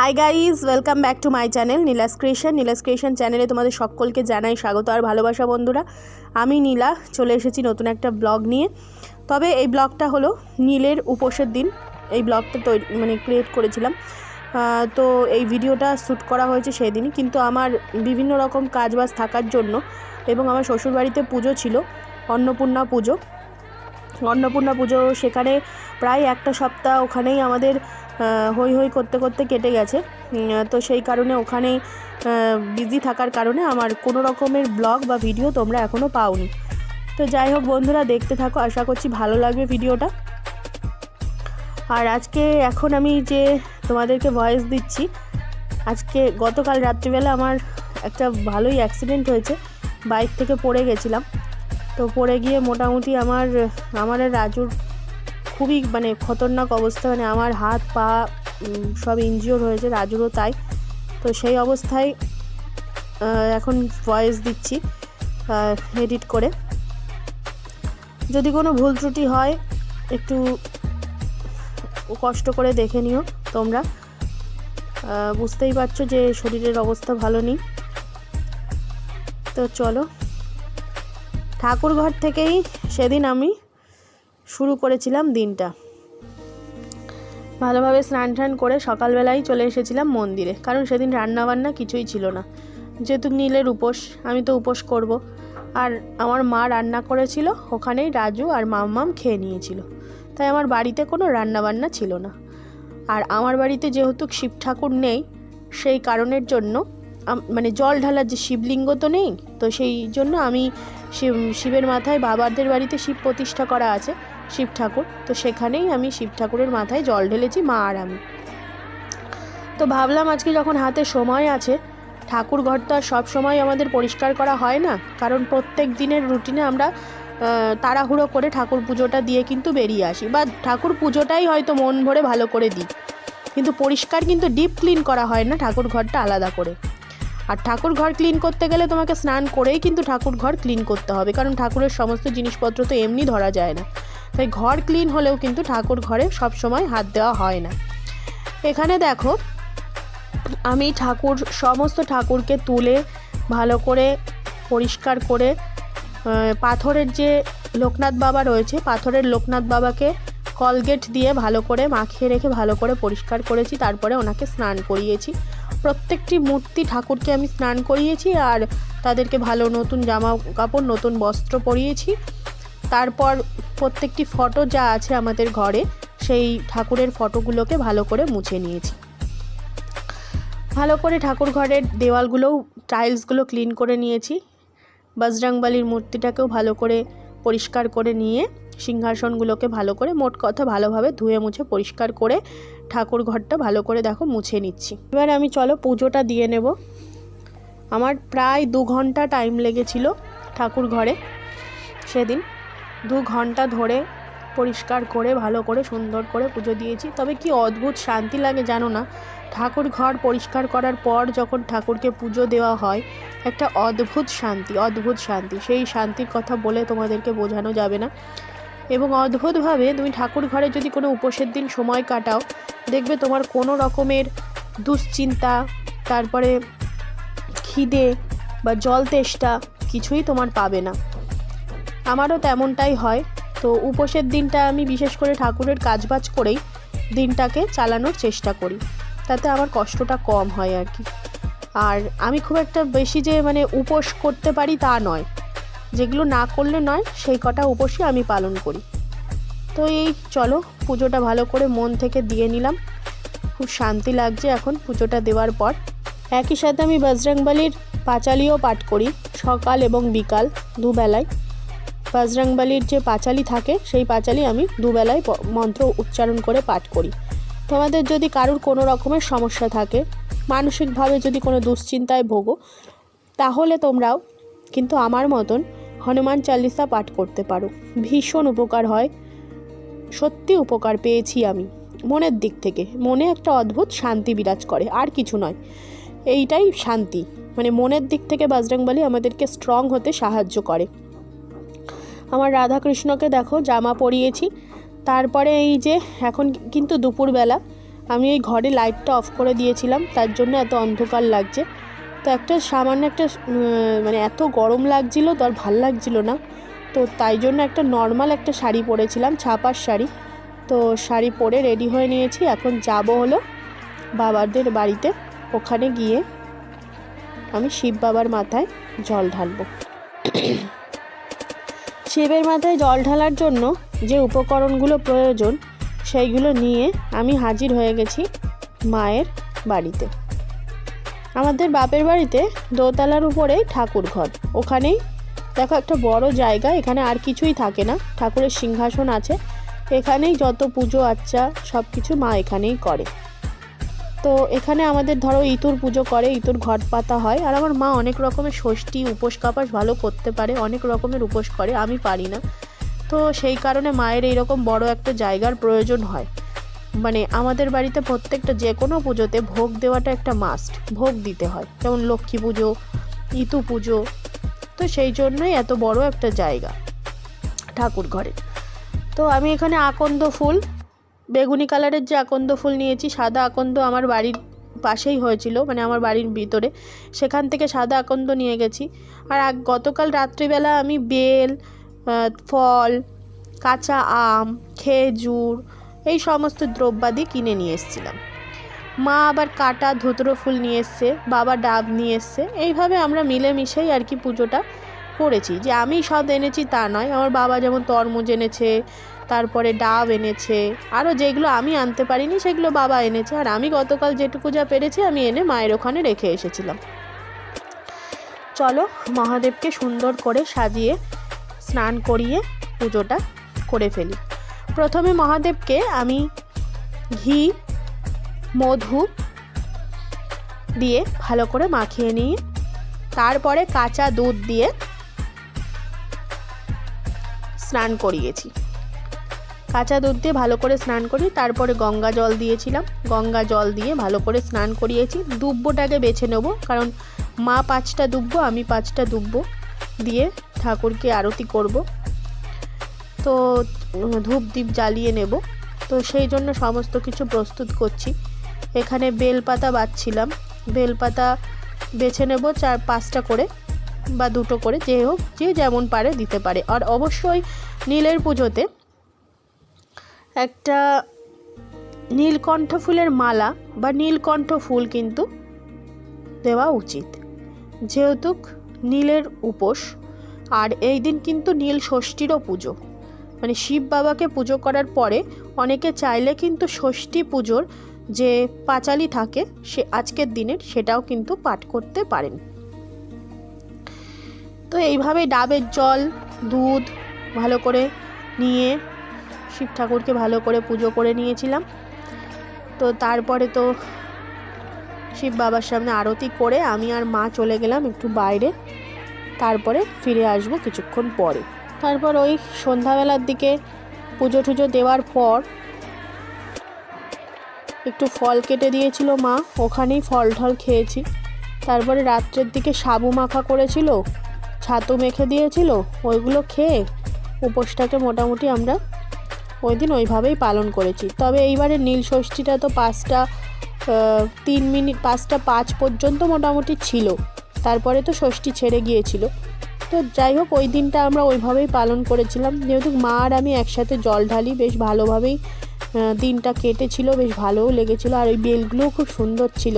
Hi guys welcome back to my channel Nila's creation Nila's creation চ্যানেলে তোমাদের সকলকে জানাই স্বাগত আর ভালোবাসা বন্ধুরা। আমি নীলা, চলে এসেছি নতুন একটা ব্লগ নিয়ে। তবে এই ব্লগটা হলো নীলের উপোসের দিন। এই ব্লগটা তৈরি মানে ক্রিয়েট করেছিলাম। তো এই ভিডিওটা শ্যুট করা হয়েছে সেদিনই। কিন্তু আমার বিভিন্ন রকম কাজবাজ থাকার জন্য এবং আমার শ্বশুরবাড়িতে পুজো ছিল, অন্নপূর্ণা পুজো। অন্নপূর্ণা পুজো সেখানে প্রায় একটা সপ্তাহ ওখানেই আমাদের হই হই করতে করতে কেটে গেছে। তো সেই কারণে ওখানে বিজি থাকার কারণে আমার কোনো রকমের ব্লগ বা ভিডিও তোমরা এখনও পাওনি। তো যাই হোক বন্ধুরা, দেখতে থাকো। আশা করছি ভালো লাগবে ভিডিওটা। আর আজকে এখন আমি যে তোমাদেরকে ভয়েস দিচ্ছি, আজকে গতকাল রাত্রিবেলা আমার একটা ভালোই অ্যাক্সিডেন্ট হয়েছে। বাইক থেকে পড়ে গেছিলাম। তো পড়ে গিয়ে মোটামুটি আমার আমার রাজুর খুবই মানে খতরনাক অবস্থা মানে আমার হাত, পা সব ইনজিওর হয়েছে, রাজুরও তাই। তো সেই অবস্থায় এখন ভয়েস দিচ্ছি এডিট করে। যদি কোনো ভুল ত্রুটি হয়, একটু কষ্ট করে দেখে নিও তোমরা। বুঝতেই পারছ যে শরীরের অবস্থা ভালো নেই। তো চলো ঠাকুর ঘর থেকেই সেদিন আমি শুরু করেছিলাম দিনটা। ভালোভাবে স্নান টান করে সকালবেলায় চলে এসেছিলাম মন্দিরে, কারণ সেদিন রান্না বান্না কিছুই ছিল না। যেহেতু নীলের উপোস, আমি তো উপোস করব। আর আমার মা রান্না করেছিল, ওখানেই রাজু আর মাম্মাম খেয়ে নিয়েছিল। তাই আমার বাড়িতে কোনো রান্না বান্না ছিল না। আর আমার বাড়িতে যেহেতু শিব ঠাকুর নেই, সেই কারণের জন্য মানে জল ঢালার যে শিবলিঙ্গ তো নেই, তো সেই জন্য আমি শিব, শিবের মাথায় বাবাদের বাড়িতে শিব প্রতিষ্ঠা করা আছে। শিব ঠাকুর। তো সেখানেই আমি শিব ঠাকুরের মাথায় জল ঢেলেছি, মা আর আমি। তো ভাবলাম আজকে যখন হাতে সময় আছে, ঠাকুর ঘর তো আর সব সময় আমাদের পরিষ্কার করা হয় না, কারণ প্রত্যেক দিনের রুটিনে আমরা তাড়াহুড়ো করে ঠাকুর পুজোটা দিয়ে কিন্তু বেরিয়ে আসি। বা ঠাকুর পুজোটাই হয়তো মন ভরে ভালো করে দিই। কিন্তু পরিষ্কার কিন্তু ডিপ ক্লিন করা হয় না ঠাকুর ঘরটা আলাদা করে। আর ঠাকুর ঘর ক্লিন করতে গেলে তোমাকে স্নান করেই কিন্তু ঠাকুর ঘর ক্লিন করতে হবে, কারণ ঠাকুরের সমস্ত জিনিসপত্র তো এমনি ধরা যায় না। তাই ঘর ক্লিন হলেও কিন্তু ঠাকুর ঘরে সব সময় হাত দেওয়া হয় না। এখানে দেখো, আমি ঠাকুর, সমস্ত ঠাকুরকে তুলে ভালো করে পরিষ্কার করে পাথরের যে লোকনাথ বাবা রয়েছে, পাথরের লোকনাথ বাবাকে কলগেট দিয়ে ভালো করে মাখিয়ে রেখে ভালো করে পরিষ্কার করেছি, তারপরে ওনাকে স্নান করিয়েছি। প্রত্যেকটি মূর্তি ঠাকুরকে আমি স্নান করিয়েছি আর তাদেরকে ভালো নতুন জামা কাপড়, নতুন বস্ত্র পরিয়েছি। তারপর প্রত্যেকটি ফটো যা আছে আমাদের ঘরে, সেই ঠাকুরের ফটোগুলোকে ভালো করে মুছে নিয়েছি। ভালো করে ঠাকুর ঘরের দেওয়ালগুলোও, টাইলসগুলো ক্লিন করে নিয়েছি। বজরংবলির মূর্তিটাকেও ভালো করে পরিষ্কার করে নিয়ে, সিংহাসনগুলোকে ভালো করে, মোট কথা ভালোভাবে ধুয়ে মুছে পরিষ্কার করে ঠাকুর ঘরটা ভালো করে দেখো মুছে নিচ্ছি। এবার আমি চলো পুজোটা দিয়ে নেব। আমার প্রায় দু ঘণ্টা টাইম লেগেছিল ঠাকুর ঘরে সেদিন। দু ঘণ্টা ধরে পরিষ্কার করে, ভালো করে, সুন্দর করে পুজো দিয়েছি। তবে কি অদ্ভুত শান্তি লাগে জানো না? ঠাকুর ঘর পরিষ্কার করার পর যখন ঠাকুরকে পুজো দেওয়া হয়, একটা অদ্ভুত শান্তি অদ্ভুত শান্তি। সেই শান্তির কথা বলে তোমাদেরকে বোঝানো যাবে না। এবং অদ্ভুতভাবে তুমি ঠাকুর ঘরে যদি কোনো উপোসের দিন সময় কাটাও, দেখবে তোমার কোনো রকমের দুশ্চিন্তা, তারপরে খিদে বা জল তেষ্টা কিছুই তোমার পাবে না। আমারও তেমনটাই হয়। তো উপোসের দিনটা আমি বিশেষ করে ঠাকুরের কাজবাজ করেই দিনটাকে চালানোর চেষ্টা করি। তাতে আমার কষ্টটা কম হয় আর কি। আর আমি খুব একটা বেশি যে মানে উপোস করতে পারি তা নয়। যেগুলো না করলে নয়, সেই কটা উপোসই আমি পালন করি। তো এই চলো, পুজোটা ভালো করে মন থেকে দিয়ে নিলাম। খুব শান্তি লাগছে এখন পুজোটা দেওয়ার পর। একই সাথে আমি বজরংবলির পাঁচালিও পাঠ করি, সকাল এবং বিকাল দুবেলায়। বজরংবলির যে পাঁচালি থাকে, সেই পাঁচালি আমি দুবেলায় মন্ত্র উচ্চারণ করে পাঠ করি। তোমাদের যদি কারোর কোনো রকমের সমস্যা থাকে, মানসিকভাবে যদি কোনো দুশ্চিন্তায় ভোগো, তাহলে তোমরাও কিন্তু আমার মতন হনুমান চালিসা পাঠ করতে পারো। ভীষণ উপকার হয়, সত্যি উপকার পেয়েছি আমি মনের দিক থেকে। মনে একটা অদ্ভুত শান্তি বিরাজ করে, আর কিছু নয়। এইটাই শান্তি। মানে মনের দিক থেকে বজরংবলী আমাদেরকে স্ট্রং হতে সাহায্য করে। আমার রাধাকৃষ্ণকে দেখো, জামা পরিয়েছি। তারপরে এই যে, এখন কিন্তু দুপুরবেলা। আমি এই ঘরে লাইটটা অফ করে দিয়েছিলাম, তার জন্য এত অন্ধকার লাগছে। তো একটা সামান্য একটা মানে এত গরম লাগছিল, তো আর ভালো লাগছিল না। তো তাই জন্য একটা নর্মাল একটা শাড়ি পরেছিলাম, ছাপার শাড়ি। তো শাড়ি পরে রেডি হয়ে নিয়েছি, এখন যাব হলো বাবাদের বাড়িতে। ওখানে গিয়ে আমি শিব বাবার মাথায় জল ঢালবো। শিবের মাথায় জল ঢালার জন্য যে উপকরণগুলো প্রয়োজন, সেইগুলো নিয়ে আমি হাজির হয়ে গেছি মায়ের বাড়িতে। আমাদের বাপের বাড়িতে দোতলার উপরে ঠাকুর ঘর। ওখানেই দেখো একটা বড় জায়গা, এখানে আর কিছুই থাকে না। ঠাকুরের সিংহাসন আছে। এখানেই যত পুজো আচ্চা সব কিছু মা এখানেই করে। তো এখানে আমাদের ধরো ইতুর পুজো করে ইতুর ঘট পাতা হয়। আর আমার মা অনেক রকমের ষষ্ঠী, উপোস কাপাস ভালো করতে পারে, অনেক রকমের উপোস করে, আমি পারি না। তো সেই কারণে মায়ের এইরকম বড় একটা জায়গার প্রয়োজন হয়। মানে আমাদের বাড়িতে প্রত্যেকটা যে কোনো পুজোতে ভোগ দেওয়াটা একটা মাস্ট ভোগ দিতে হয়। যেমন লক্ষ্মী পুজো ইতু পুজো, তো সেই জন্যই এত বড় একটা জায়গা ঠাকুর ঘরে। তো আমি এখানে আকন্দ ফুল বেগুনি কালারের যে আকন্দ ফুল নিয়েছি, সাদা আকন্দ আমার বাড়ির পাশেই হয়েছিল মানে আমার বাড়ির ভিতরে। সেখান থেকে সাদা আকন্দ নিয়ে গেছি। আর গতকাল রাত্রিবেলা আমি বেল ফল, কাঁচা আম, খেজুর, এই সমস্ত দ্রব্যাদি কিনে নিয়ে এসেছিলাম। মা আবার কাটা ধুতরো ফুল নিয়ে এসছে, বাবা ডাব নিয়ে এসছে। এইভাবে আমরা মিলেমিশেই আর কি পুজোটা করেছি। যে আমি সব এনেছি তা নয়, আমার বাবা যেমন তরমুজ এনেছে তারপরে ডাব এনেছে। আরও যেগুলো আমি আনতে পারিনি, সেগুলো বাবা এনেছে। আর আমি গতকাল যেটুকু যা পেরেছি, আমি এনে মায়ের ওখানে রেখে এসেছিলাম। চলো মহাদেবকে সুন্দর করে সাজিয়ে, স্নান করিয়ে পুজোটা করে ফেলি। প্রথমে মহাদেবকে আমি ঘি, মধু দিয়ে ভালো করে মাখিয়ে নিয়ে তারপরে কাঁচা দুধ দিয়ে স্নান করিয়েছি। কাঁচা দুধ দিয়ে ভালো করে স্নান করি, তারপরে গঙ্গা জল দিয়েছিলাম। গঙ্গা জল দিয়ে ভালো করে স্নান করিয়েছি। দুব্বটাকে বেছে নেব, কারণ মা পাঁচটা দুব্ব, আমি পাঁচটা দুব্ব দিয়ে ঠাকুরকে আরতি করব। তো ধূপ দ্বীপ জ্বালিয়ে নেব। তো সেই জন্য সমস্ত কিছু প্রস্তুত করছি। এখানে বেলপাতা বাছছিলাম বেলপাতা বেছে নেব চার, পাঁচটা করে বা দুটো করে, যে হোক, যে যেমন পারে দিতে পারে। আর অবশ্যই নীলের পুজোতে একটা নীলকণ্ঠ ফুলের মালা বা নীলকণ্ঠ ফুল কিন্তু দেওয়া উচিত। যেহেতু নীলের উপোস, আর এই দিন কিন্তু নীল ষষ্ঠীরও পুজো। মানে শিব বাবাকে পুজো করার পরে অনেকে চাইলে কিন্তু ষষ্ঠী পুজোর যে পাঁচালি থাকে, সে আজকের দিনের সেটাও কিন্তু পাঠ করতে পারেন। তো এইভাবে ডাবের জল, দুধ ভালো করে নিয়ে শিব ঠাকুরকে ভালো করে পুজো করে নিয়েছিলাম। তো তারপরে তো শিব বাবার সামনে আরতি করে আমি আর মা চলে গেলাম একটু বাইরে। তারপরে ফিরে আসব কিছুক্ষণ পরে। তারপর ওই সন্ধ্যাবেলার দিকে পুজো টুজো দেওয়ার পর একটু ফল কেটে দিয়েছিল মা, ওখানেই ফল ঠল খেয়েছি। তারপরে রাত্রের দিকে সাবু মাখা করেছিল, ছাতু মেখে দিয়েছিল, ওইগুলো খেয়ে উপোসটাকে মোটামুটি আমরা ওই দিন ওইভাবেই পালন করেছি। তবে এইবারে নীল ষষ্ঠীটা তো পাঁচটা তিন মিনিট, পাঁচটা পাঁচ পর্যন্ত মোটামুটি ছিল। তারপরে তো ষষ্ঠী ছেড়ে গিয়েছিল। তো যাই হোক, ওই দিনটা আমরা ওইভাবেই পালন করেছিলাম। যেহেতু মা আর আমি একসাথে জল ঢালি, বেশ ভালোভাবেই দিনটা কেটেছিল, বেশ ভালোও লেগেছিলো। আর ওই বেলগুলোও খুব সুন্দর ছিল।